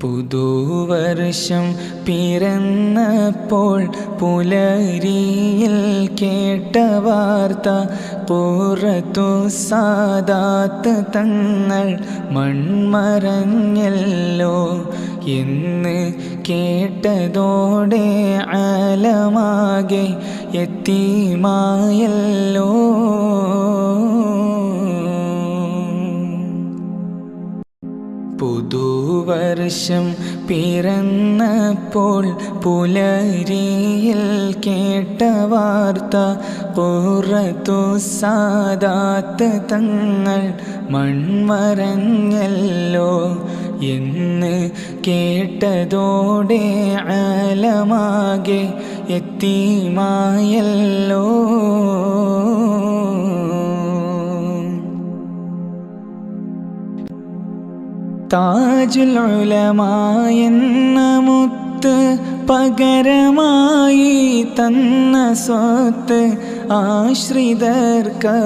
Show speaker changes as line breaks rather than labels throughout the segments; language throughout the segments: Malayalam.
പുതുവർഷം പിറന്നപ്പോൾ പുലരിയിൽ കേട്ട വാർത്ത പുറത്തു സാദാത്ത് തങ്ങൾ മൺമറഞ്ഞല്ലോ എന്ന് കേട്ടതോടെ ആലമാകെ എത്തിമായല്ലോ. പുതുവർഷം പിറന്നപ്പോൾ പുലരിയിൽ കേട്ട വാർത്ത പുറത്തു സാദാത്ത് തങ്ങൾ മൺമറഞ്ഞല്ലോ എന്ന് കേട്ടതോടെ ആലമാകെ എത്തിമായല്ലോ. താജുൽ ഉലമായെന്ന മുത്ത് പകരമായി തന്ന സ്വത്ത് ആശ്രിതർക്ക്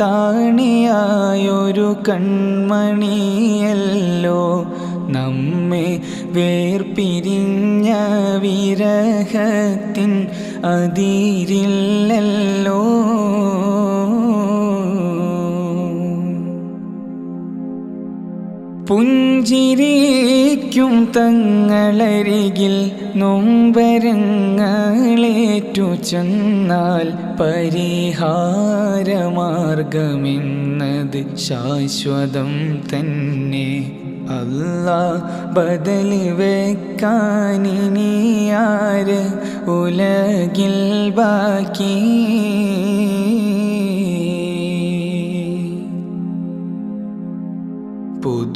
താണിയായൊരു കൺമണിയല്ലോ. നമ്മെ വേർപിരിഞ്ഞ വിരഹത്തിൻ അതിരില്ലല്ലോ. പുഞ്ചിരിക്കും തങ്ങളരികിൽ നൊമ്പരങ്ങളേറ്റു ചെന്നാൽ പരിഹാരമാർഗമെന്നത് ശാശ്വതം തന്നെ. അല്ല ബദൽ വെക്കാനിനിയാര് ഉലകിൽ ബാക്കി?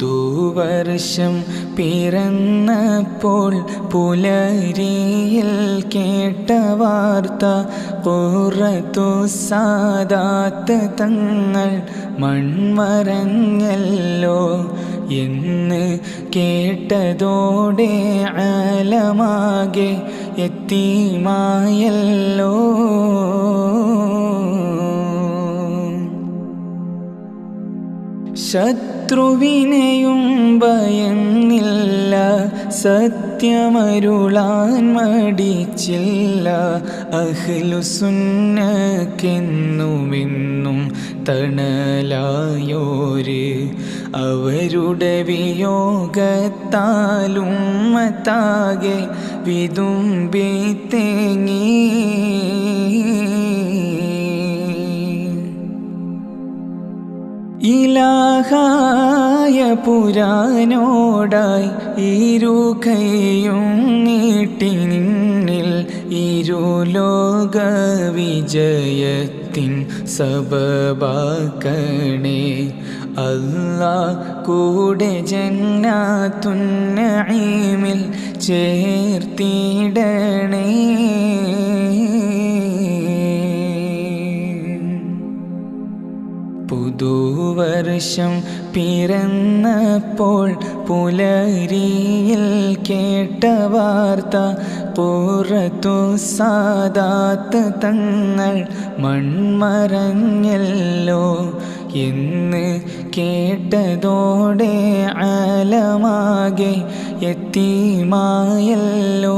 പുതുവർഷം പിറന്നപ്പോൾ പുലരിയിൽ കേട്ട വാർത്ത പുറത്തു സാദാത്ത് തങ്ങൾ മൺമറഞ്ഞല്ലോ എന്ന് കേട്ടതോടെ ആലമാകെ എത്തിമായല്ലോ. ശത്രുവിനെയും ഭയന്നില്ല സത്യമരുളാൻ മടിച്ചില്ല. അഹ്ലുസുന്നക്കെന്നുമെന്നും തണലായോര് അവരുടെ വിയോഗത്താലും മത്താകെ വിതുമ്പി തേങ്ങി. ഇലാഹായ പുരാനോടായി ഇരുകൈയും നീട്ടി നിന്നിൽ ഇരുലോക വിജയത്തിൻ സബബാക്കണേ. അല്ലാ കൂടെ ജന്നാത്തുന്നീമിൽ ചേർത്തിടണേ. പുതുവർഷം പിറന്നപ്പോൾ പുലരിയിൽ കേട്ട വാർത്ത പുറത്തു സാദാത്ത് തങ്ങൾ മൺമറഞ്ഞല്ലോ എന്ന് കേട്ടതോടെ ആലമാകെ എത്തിമായല്ലോ.